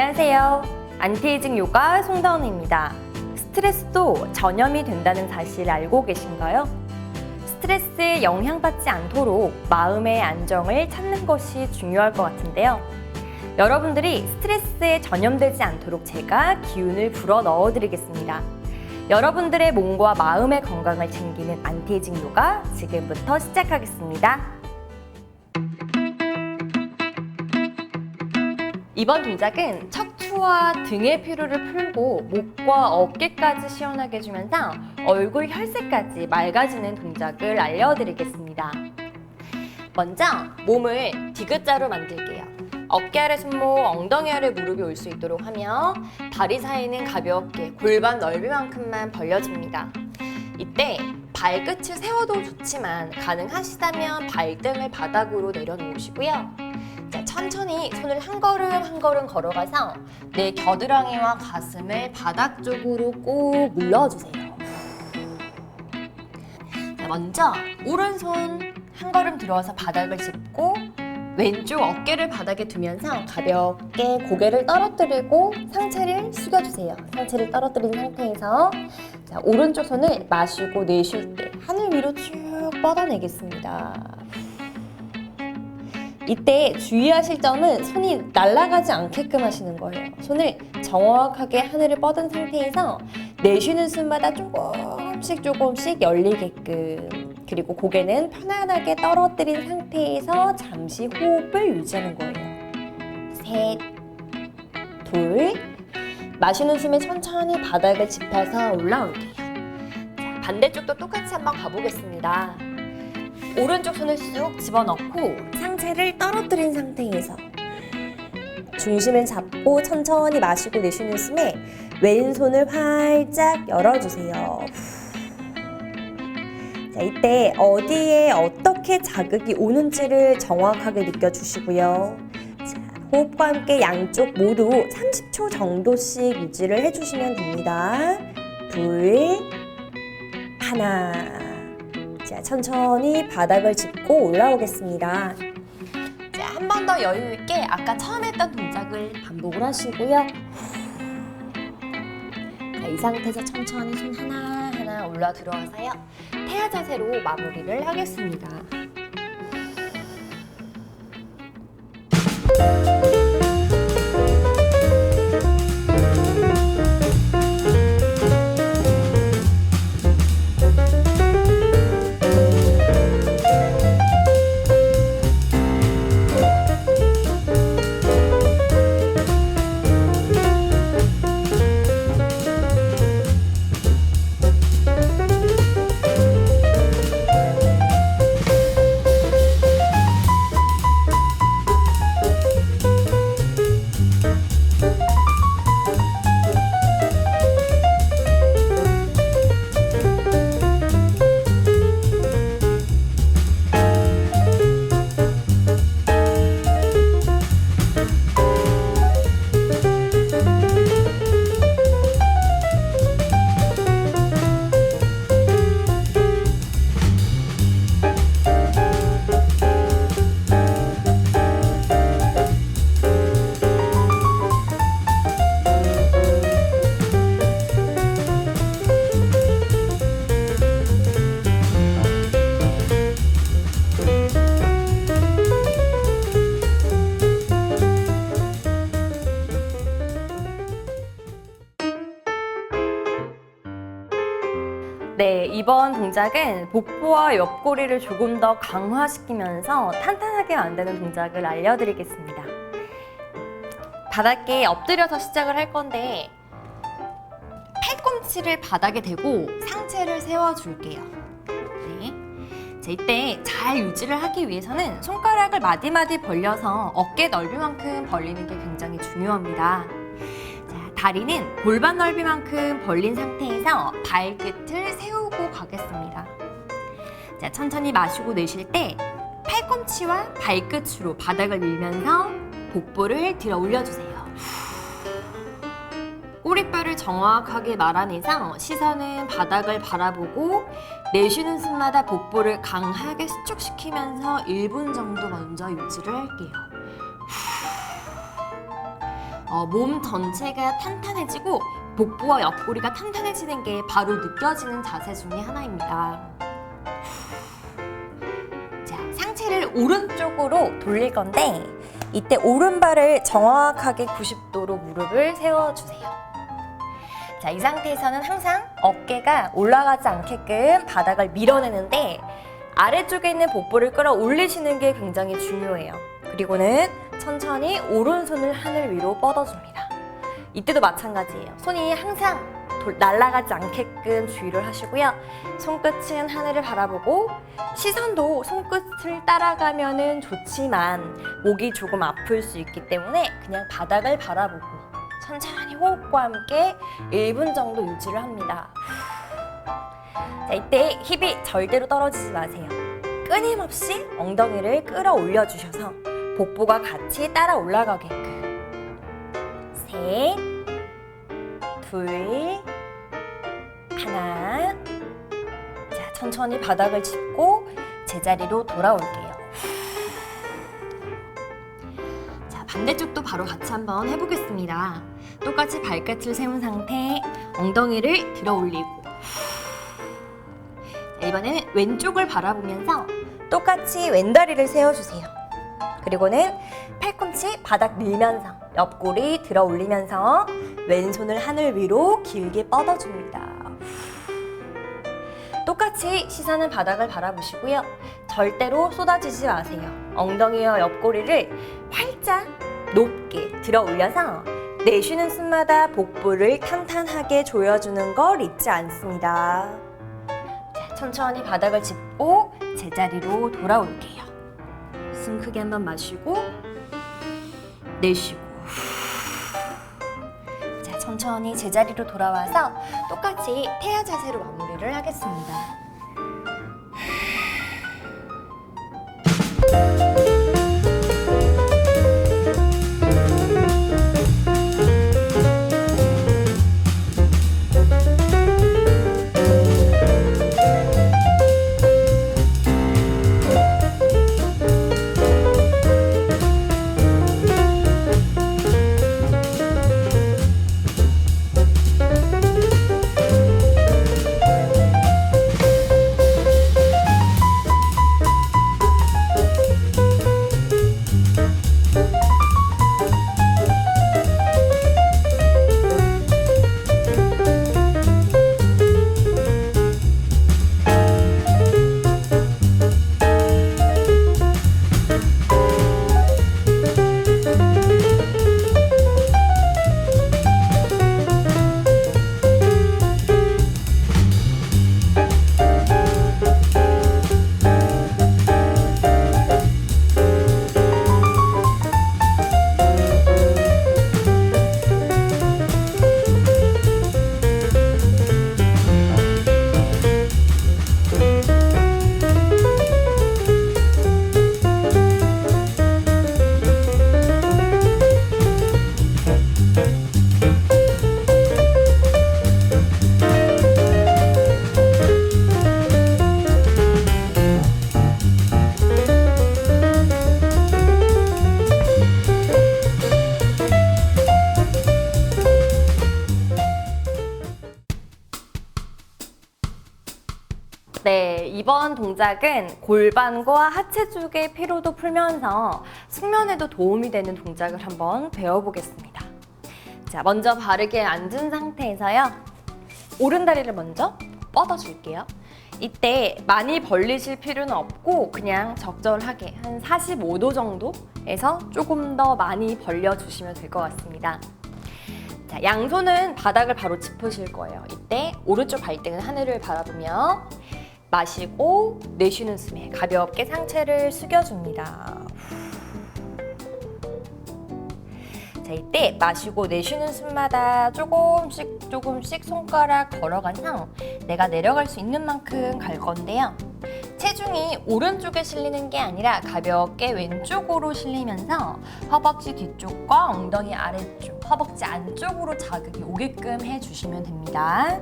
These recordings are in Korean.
안녕하세요. 안티에이징 요가 송다운입니다. 스트레스도 전염이 된다는 사실 알고 계신가요? 스트레스에 영향받지 않도록 마음의 안정을 찾는 것이 중요할 것 같은데요. 여러분들이 스트레스에 전염되지 않도록 제가 기운을 불어 넣어 드리겠습니다. 여러분들의 몸과 마음의 건강을 챙기는 안티에이징 요가 지금부터 시작하겠습니다. 이번 동작은 척추와 등의 피로를 풀고 목과 어깨까지 시원하게 해주면서 얼굴 혈색까지 맑아지는 동작을 알려드리겠습니다. 먼저 몸을 디귿자로 만들게요. 어깨 아래 손목, 엉덩이 아래 무릎이 올 수 있도록 하며 다리 사이는 가볍게 골반 넓이만큼만 벌려줍니다. 이때 발끝을 세워도 좋지만 가능하시다면 발등을 바닥으로 내려놓으시고요. 자, 천천히 손을 한 걸음 한 걸음 걸어가서 내 겨드랑이와 가슴을 바닥 쪽으로 꼭 눌러주세요. 자, 먼저 오른손 한 걸음 들어와서 바닥을 짚고 왼쪽 어깨를 바닥에 두면서 가볍게 고개를 떨어뜨리고 상체를 숙여주세요. 상체를 떨어뜨린 상태에서 자, 오른쪽 손을 마시고 내쉴 때 하늘 위로 쭉 뻗어내겠습니다. 이때 주의하실 점은 손이 날아가지 않게끔 하시는 거예요. 손을 정확하게 하늘을 뻗은 상태에서 내쉬는 숨마다 조금씩 조금씩 열리게끔 그리고 고개는 편안하게 떨어뜨린 상태에서 잠시 호흡을 유지하는 거예요. 셋, 둘, 마시는 숨에 천천히 바닥을 짚어서 올라올게요. 자, 반대쪽도 똑같이 한번 가보겠습니다. 오른쪽 손을 쑥 집어넣고 상체 를 떨어뜨린 상태에서 중심을 잡고 천천히 마시고 내쉬는 숨에 왼손을 활짝 열어주세요. 자, 이때 어디에 어떻게 자극이 오는지를 정확하게 느껴주시고요. 자, 호흡과 함께 양쪽 모두 30초 정도씩 유지를 해주시면 됩니다. 둘, 하나. 자, 천천히 바닥을 짚고 올라오겠습니다. 자, 한번 더 여유 있게 아까 처음 했던 동작을 반복을 하시고요. 자, 이 상태에서 천천히 손 하나 하나 올라 들어와서요. 태아 자세로 마무리를 하겠습니다. 복부와 옆구리를 조금 더 강화시키면서 탄탄하게 만드는 동작을 알려드리겠습니다. 바닥에 엎드려서 시작을 할 건데 팔꿈치를 바닥에 대고 상체를 세워줄게요. 네. 자, 이때 잘 유지를 하기 위해서는 손가락을 마디마디 벌려서 어깨 넓이만큼 벌리는 게 굉장히 중요합니다. 자, 다리는 골반 넓이만큼 벌린 상태에서 발끝을 세우고 가겠습니다. 자, 천천히 마시고 내쉴 때 팔꿈치와 발끝으로 바닥을 밀면서 복부를 들어 올려주세요. 꼬리뼈를 정확하게 말아내서 시선은 바닥을 바라보고 내쉬는 숨마다 복부를 강하게 수축시키면서 1분 정도 먼저 유지를 할게요. 어, 몸 전체가 탄탄해지고 복부와 옆구리가 탄탄해지는 게 바로 느껴지는 자세 중에 하나입니다. 상체를 오른쪽으로 돌릴 건데 이때 오른발을 정확하게 90도로 무릎을 세워주세요. 자, 이 상태에서는 항상 어깨가 올라가지 않게끔 바닥을 밀어내는데 아래쪽에 있는 복부를 끌어올리시는 게 굉장히 중요해요. 그리고는 천천히 오른손을 하늘 위로 뻗어줍니다. 이때도 마찬가지예요. 손이 항상 돌- 날아가지 않게끔 주의를 하시고요. 손끝은 하늘을 바라보고 시선도 손끝을 따라가면은 좋지만 목이 조금 아플 수 있기 때문에 그냥 바닥을 바라보고 천천히 호흡과 함께 1분 정도 유지를 합니다. 자, 이때 힙이 절대로 떨어지지 마세요. 끊임없이 엉덩이를 끌어올려 주셔서 복부가 같이 따라 올라가게끔. 셋, 둘, 하나. 자, 천천히 바닥을 짚고 제자리로 돌아올게요. 자, 반대쪽도 바로 같이 한번 해보겠습니다. 똑같이 발끝을 세운 상태, 엉덩이를 들어 올리고. 자, 이번에는 왼쪽을 바라보면서 똑같이 왼다리를 세워주세요. 그리고는 팔꿈치 바닥 밀면서 옆구리 들어 올리면서 왼손을 하늘 위로 길게 뻗어줍니다. 똑같이 시선은 바닥을 바라보시고요. 절대로 쏟아지지 마세요. 엉덩이와 옆구리를 활짝 높게 들어 올려서 내쉬는 숨마다 복부를 탄탄하게 조여주는 걸 잊지 않습니다. 자, 천천히 바닥을 짚고 제자리로 돌아올게요. 숨 크게 한번 마시고 내쉬고 자 천천히 제자리로 돌아와서 똑같이 태아 자세로 마무리를 하겠습니다. 이번 동작은 골반과 하체 쪽의 피로도 풀면서 숙면에도 도움이 되는 동작을 한번 배워보겠습니다. 자, 먼저 바르게 앉은 상태에서요. 오른 다리를 먼저 뻗어줄게요. 이때 많이 벌리실 필요는 없고 그냥 적절하게 한 45도 정도에서 조금 더 많이 벌려주시면 될 것 같습니다. 자, 양손은 바닥을 바로 짚으실 거예요. 이때 오른쪽 발등은 하늘을 바라보며 마시고 내쉬는 숨에 가볍게 상체를 숙여줍니다. 자, 이때 마시고 내쉬는 숨마다 조금씩 조금씩 손가락 걸어가서 내가 내려갈 수 있는 만큼 갈 건데요. 체중이 오른쪽에 실리는 게 아니라 가볍게 왼쪽으로 실리면서 허벅지 뒤쪽과 엉덩이 아래쪽, 허벅지 안쪽으로 자극이 오게끔 해주시면 됩니다.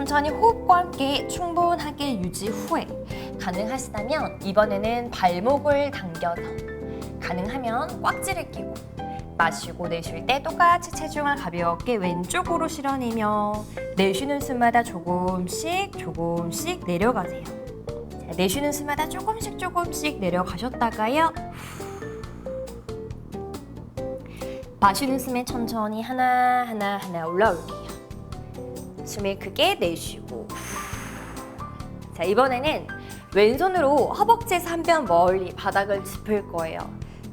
자, 천천히 호흡과 함께 충분하게 유지 후에 가능하시다면 이번에는 발목을 당겨서 가능하면 꽉지를 끼고 마시고 내쉴 때 똑같이 체중을 가볍게 왼쪽으로 실어내며 내쉬는 숨마다 조금씩 조금씩 내려가세요. 자, 내쉬는 숨마다 조금씩 조금씩 내려가셨다가요. 마시는 숨에 천천히 하나 하나 하나 올라올게요. 숨을 크게 내쉬고 자 이번에는 왼손으로 허벅지에서 한 뼘 멀리 바닥을 짚을 거예요.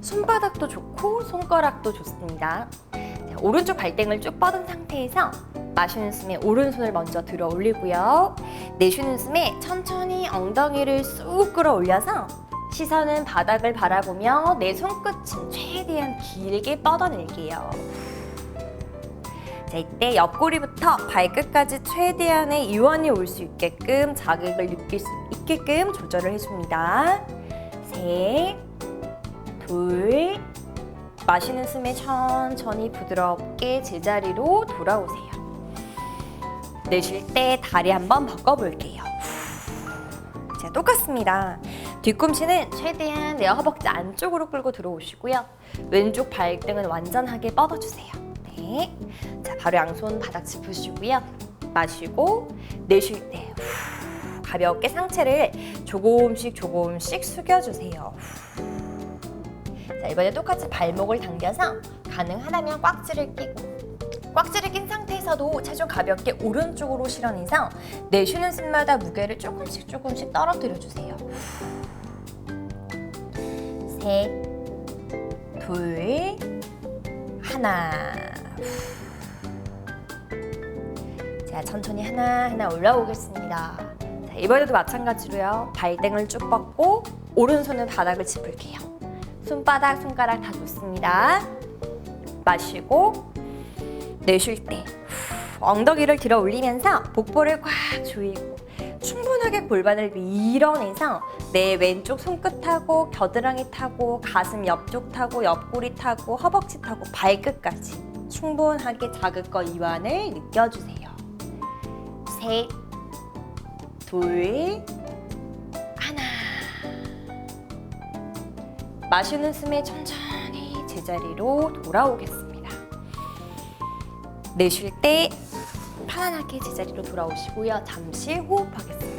손바닥도 좋고 손가락도 좋습니다. 자, 오른쪽 발등을 쭉 뻗은 상태에서 마시는 숨에 오른손을 먼저 들어 올리고요. 내쉬는 숨에 천천히 엉덩이를 쑥 끌어올려서 시선은 바닥을 바라보며 내 손끝은 최대한 길게 뻗어낼게요. 자, 이때 옆구리부터 발끝까지 최대한의 이완이 올 수 있게끔 자극을 느낄 수 있게끔 조절을 해줍니다. 셋, 둘, 마시는 숨에 천천히 부드럽게 제자리로 돌아오세요. 내쉴 때 다리 한번 바꿔볼게요. 자, 똑같습니다. 뒤꿈치는 최대한 내 허벅지 안쪽으로 끌고 들어오시고요. 왼쪽 발등은 완전하게 뻗어주세요. 네. 자, 바로 양손 바닥 짚으시고요. 마시고 내쉴 때 후, 가볍게 상체를 조금씩 조금씩 숙여주세요. 후. 자, 이번에 똑같이 발목을 당겨서 가능하다면 꽉지를 끼고 꽉지를 낀 상태에서도 체중 가볍게 오른쪽으로 실어내서 내쉬는 숨마다 무게를 조금씩 조금씩 떨어뜨려 주세요. 셋, 둘, 하나. 자, 천천히 하나하나 올라오겠습니다. 자, 이번에도 마찬가지로요. 발등을 쭉 뻗고 오른손은 바닥을 짚을게요. 손바닥, 손가락 다 좋습니다. 마시고 내쉴 때 후, 엉덩이를 들어 올리면서 복부를 꽉 조이고 충분하게 골반을 밀어내서 내 왼쪽 손끝하고 겨드랑이 타고 가슴 옆쪽 타고 옆구리 타고 허벅지 타고 발끝까지 충분하게 자극과 이완을 느껴주세요. 셋, 둘, 하나. 마시는 숨에 천천히 제자리로 돌아오겠습니다. 내쉴 때 편안하게 제자리로 돌아오시고요. 잠시 호흡하겠습니다.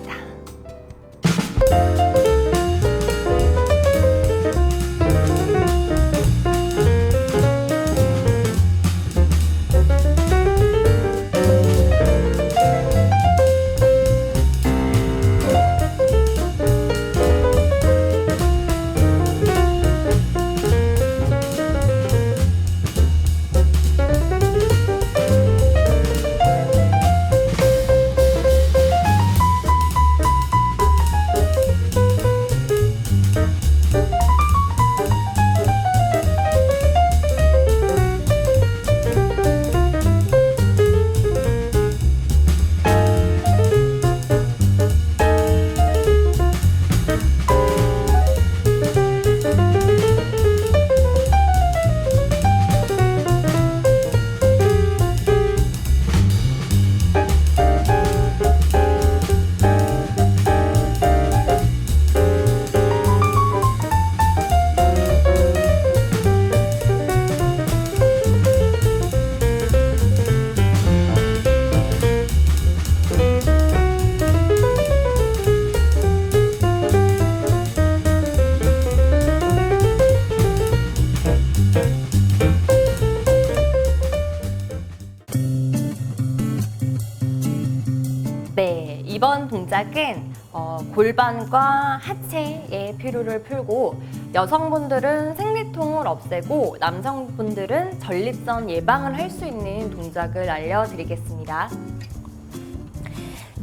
어, 골반과 하체의 피로를 풀고 여성분들은 생리통을 없애고 남성분들은 전립선 예방을 할 수 있는 동작을 알려드리겠습니다.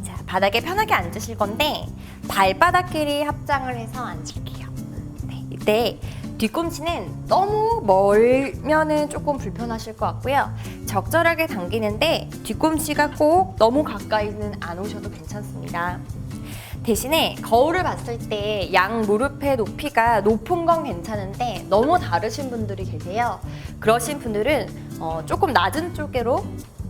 자, 바닥에 편하게 앉으실 건데 발바닥끼리 합장을 해서 앉을게요. 네, 이때 뒤꿈치는 너무 멀면은 조금 불편하실 것 같고요. 적절하게 당기는데 뒤꿈치가 꼭 너무 가까이는 안 오셔도 괜찮습니다. 대신에 거울을 봤을 때 양 무릎의 높이가 높은 건 괜찮은데 너무 다르신 분들이 계세요. 그러신 분들은 어, 조금 낮은 쪽으로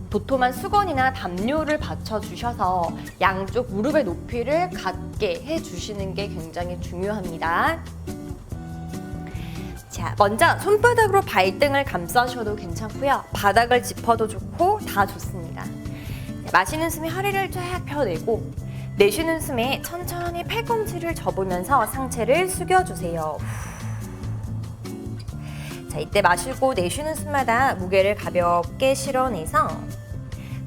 도톰한 수건이나 담요를 받쳐 주셔서 양쪽 무릎의 높이를 같게 해 주시는 게 굉장히 중요합니다. 자, 먼저 손바닥으로 발등을 감싸셔도 괜찮고요. 바닥을 짚어도 좋고 다 좋습니다. 자, 마시는 숨에 허리를 쫙 펴내고 내쉬는 숨에 천천히 팔꿈치를 접으면서 상체를 숙여주세요. 자, 이때 마시고 내쉬는 숨마다 무게를 가볍게 실어내서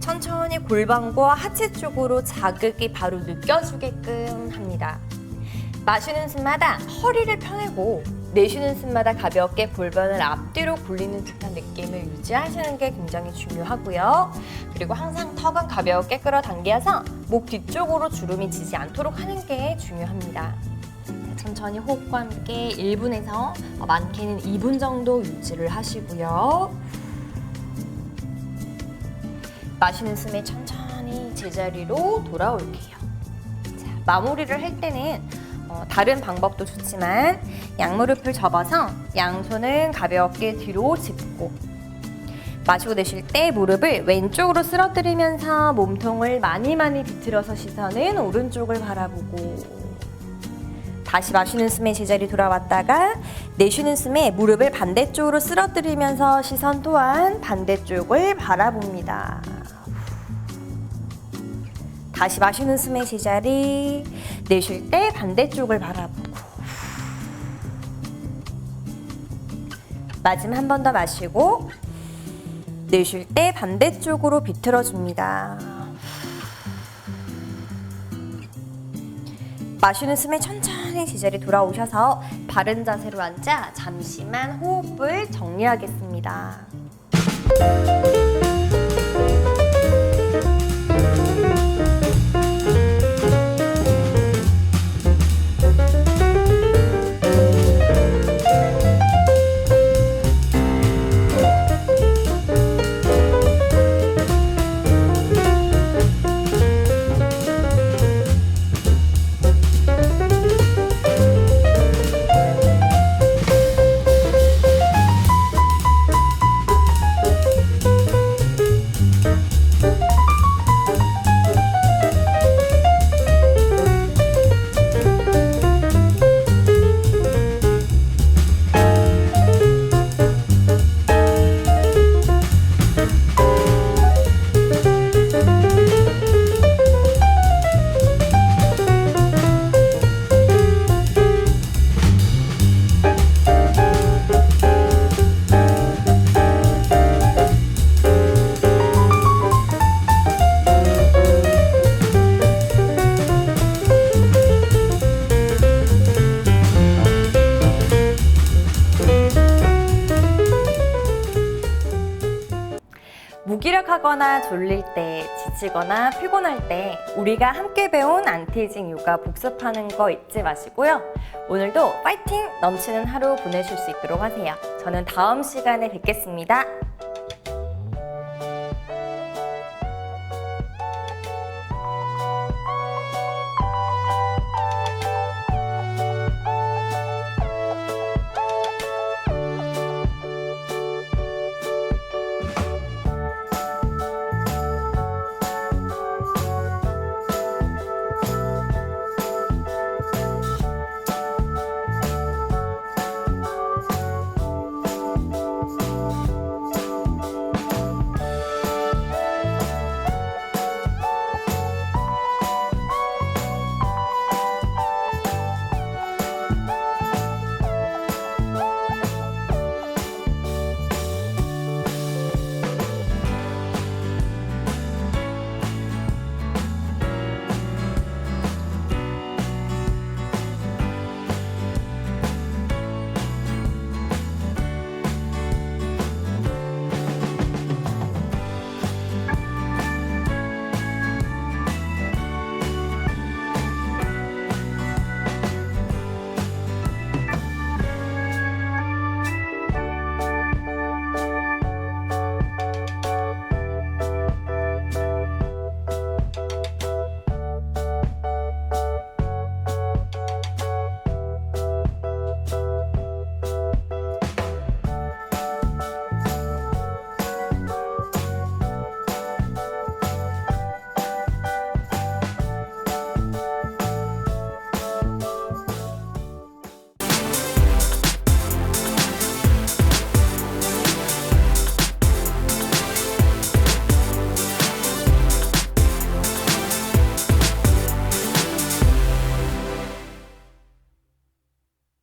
천천히 골반과 하체 쪽으로 자극이 바로 느껴지게끔 합니다. 마시는 숨마다 허리를 펴내고 내쉬는 숨마다 가볍게 골반을 앞뒤로 굴리는 듯한 느낌을 유지하시는 게 굉장히 중요하고요. 그리고 항상 턱은 가볍게 끌어당겨서 목 뒤쪽으로 주름이 지지 않도록 하는 게 중요합니다. 자, 천천히 호흡과 함께 1분에서 많게는 2분 정도 유지를 하시고요. 마시는 숨에 천천히 제자리로 돌아올게요. 자, 마무리를 할 때는 어, 다른 방법도 좋지만 양무릎을 접어서 양손은 가볍게 뒤로 짚고 마시고 내쉴 때 무릎을 왼쪽으로 쓰러뜨리면서 몸통을 많이 많이 비틀어서 시선은 오른쪽을 바라보고 다시 마시는 숨에 제자리 돌아왔다가 내쉬는 숨에 무릎을 반대쪽으로 쓰러뜨리면서 시선 또한 반대쪽을 바라봅니다. 다시 마시는 숨에 제자리 내쉴 때 반대쪽을 바라보고 마지막 한 번 더 마시고 내쉴 때 반대쪽으로 비틀어 줍니다. 마시는 숨에 천천히 제자리 돌아오셔서 바른 자세로 앉아 잠시만 호흡을 정리하겠습니다. 무기력하거나 졸릴 때, 지치거나 피곤할 때 우리가 함께 배운 안티에이징 요가 복습하는 거 잊지 마시고요. 오늘도 파이팅 넘치는 하루 보내실 수 있도록 하세요. 저는 다음 시간에 뵙겠습니다.